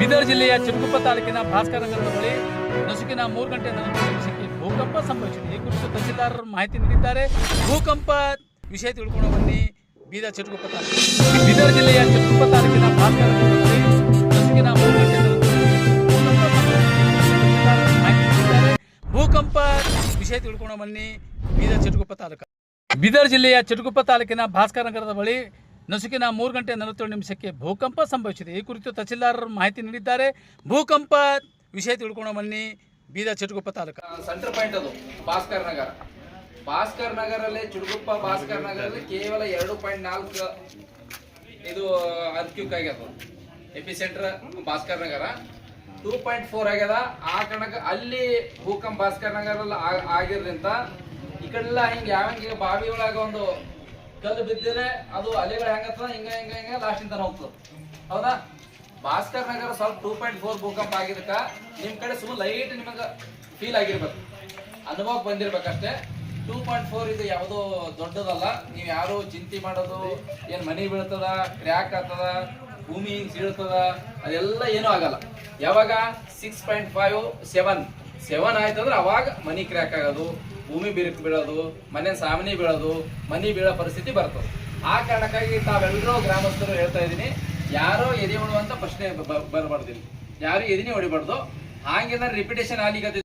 ಬೀದರ್ ಜಿಲ್ಲೆಯ ಚಿಕ್ಕುಪ್ಪ ತಾಲೂಕಿನ ಭಾಸ್ಕರ ನಗರದ ಬಳಿ ನಸುಕಿನ ಮೂರು ಗಂಟೆ ನಂತರ ಭೂಕಂಪ ಸಂಭವಿಸಿದೆ. ಈ ಕುರಿತು ತಹಸೀಲ್ದಾರರು ಮಾಹಿತಿ ನೀಡಿದ್ದಾರೆ. ಭೂಕಂಪ ವಿಷಯ ತಿಳ್ಕೊಂಡು ಬನ್ನಿ. ಬೀದರ್ ಚಿಕ್ಕುಪ್ಪ ತಾಲೂಕು. ಬೀದರ್ ಜಿಲ್ಲೆಯ ಚಿಕ್ಕುಪ್ಪ ತಾಲೂಕಿನ ಭಾಸ್ಕರ ನಗರದ ಬಳಿ ನಸುಕಿನ ಮೂರು ಗಂಟೆ ಭೂಕಂಪ ವಿಷಯ ತಿಳ್ಕೊಂಡು ಬನ್ನಿ. ಬೀದರ್ ಚಿರುಗುಪ್ಪ ತಾಲೂಕು. ಬೀದರ್ ಜಿಲ್ಲೆಯ ಚಿರುಗುಪ್ಪ ತಾಲೂಕಿನ ಭಾಸ್ಕರ ನಗರದ ಬಳಿ ನಸುಕಿನ ಮೂರು ಗಂಟೆ ನಲವತ್ತೇಳು ನಿಮಿಷಕ್ಕೆ ಭೂಕಂಪ ಸಂಭವಿಸಿದೆ. ಈ ಕುರಿತು ತಹಸೀಲ್ದಾರರು ಮಾಹಿತಿ ನೀಡಿದ್ದಾರೆ. ಭೂಕಂಪ ವಿಷಯ ತಿಳ್ಕೊಂಡು ಬನ್ನಿ. ಬೀದರ್ ಚಿಟ್ಟಗುಪ್ಪ ತಾಲೂಕು. ಸೆಂಟರ್ ಪಾಯಿಂಟ್ ಅದು, ಭಾಸ್ಕರ್ ನಗರ. ಭಾಸ್ಕರ್ ನಗರಲ್ಲಿ ಚುಡುಗುಪ್ಪ ಭಾಸ್ಕರ್ ನಗರಲ್ಲಿ ಕೇವಲ ಎರಡು ಪಾಯಿಂಟ್ ನಾಲ್ಕು ಇದು ಅರ್ಕ್ಯೂಕ್ ಆಗ್ಯದ. Epicentre Bhaskar Nagar. Two point four ಆಗ್ಯದ. ಆ ಕಣಕ್ಕೆ ಅಲ್ಲಿ ಭೂಕಂಪ ಭಾಸ್ಕರ್ ನಗರಲ್ಲಿ ಆಗಿರ್ಲಿಂತ, ಈ ಕಡೆಲ್ಲ ಹಿಂಗೆ ಯಾವ ಬಾವಿ ಒಳಗೆ ಒಂದು ಕಲ್ಲು ಬಿದ್ದರೆ ಅದು ಅಲೆಗಳು ಹೆಂಗತ್ತ ಹಿಂಗ ಹಿಂಗ ಹಿಂಗ ಲಾಸ್ಟ್ ಇಂದ ಹೋಗ್ತದೆ. ಹೌದಾ? ಭಾಸ್ಕರ್ ನಗರ ಸ್ವಲ್ಪ ಟೂ ಪಾಯಿಂಟ್ ಫೋರ್ ಭೂಕಂಪ ಆಗಿದ್ದಕ್ಕ ನಿಮ್ ಕಡೆ ಸುಮ್ ಲೈಟ್ ನಿಮಗೆ ಫೀಲ್ ಆಗಿರ್ಬೇಕು. ಅನುಭವಕ್ಕೆ ಬಂದಿರ್ಬೇಕಷ್ಟೇ. ಟೂ ಪಾಯಿಂಟ್ ಫೋರ್ ಇದು ಯಾವುದೋ ದೊಡ್ಡದಲ್ಲ. ನೀವು ಯಾರು ಚಿಂತೆ ಮಾಡೋದು, ಏನ್ ಮನಿ ಬೀಳ್ತದ ಕ್ರ್ಯಾಕ್ ಆಗ್ತದ, ಭೂಮಿ ಸೀಳ್ತದ, ಅದೆಲ್ಲ ಏನೂ ಆಗಲ್ಲ. ಯಾವಾಗ? Six point five seven seven ಆಯ್ತಂದ್ರೆ ಅವಾಗ ಮನಿ ಕ್ರ್ಯಾಕ್ ಆಗೋದು, ಭೂಮಿ ಬಿರುಕು ಬೀಳೋದು, ಮನೆ ಸಾಮನಿ ಬೀಳೋದು, ಮನಿ ಬೀಳೋ ಪರಿಸ್ಥಿತಿ ಬರ್ತದೆ. ಆ ಕಾರಣಕ್ಕಾಗಿ ತಾವೆಲ್ಲರೂ ಗ್ರಾಮಸ್ಥರು ಹೇಳ್ತಾ ಇದ್ದೀನಿ, ಯಾರೋ ಎದೆ ಹೊಡುವಂತ ಪ್ರಶ್ನೆ ಬರಬಾರ್ದಿಲ್ಲ. ಯಾರು ಎದಿನೇ ಹೊಡಿಬಾರ್ದು. ಹಾಗೇನಾದ್ರು ರಿಪಿಟೇಷನ್ ಆಲಿಗತ್ತೆ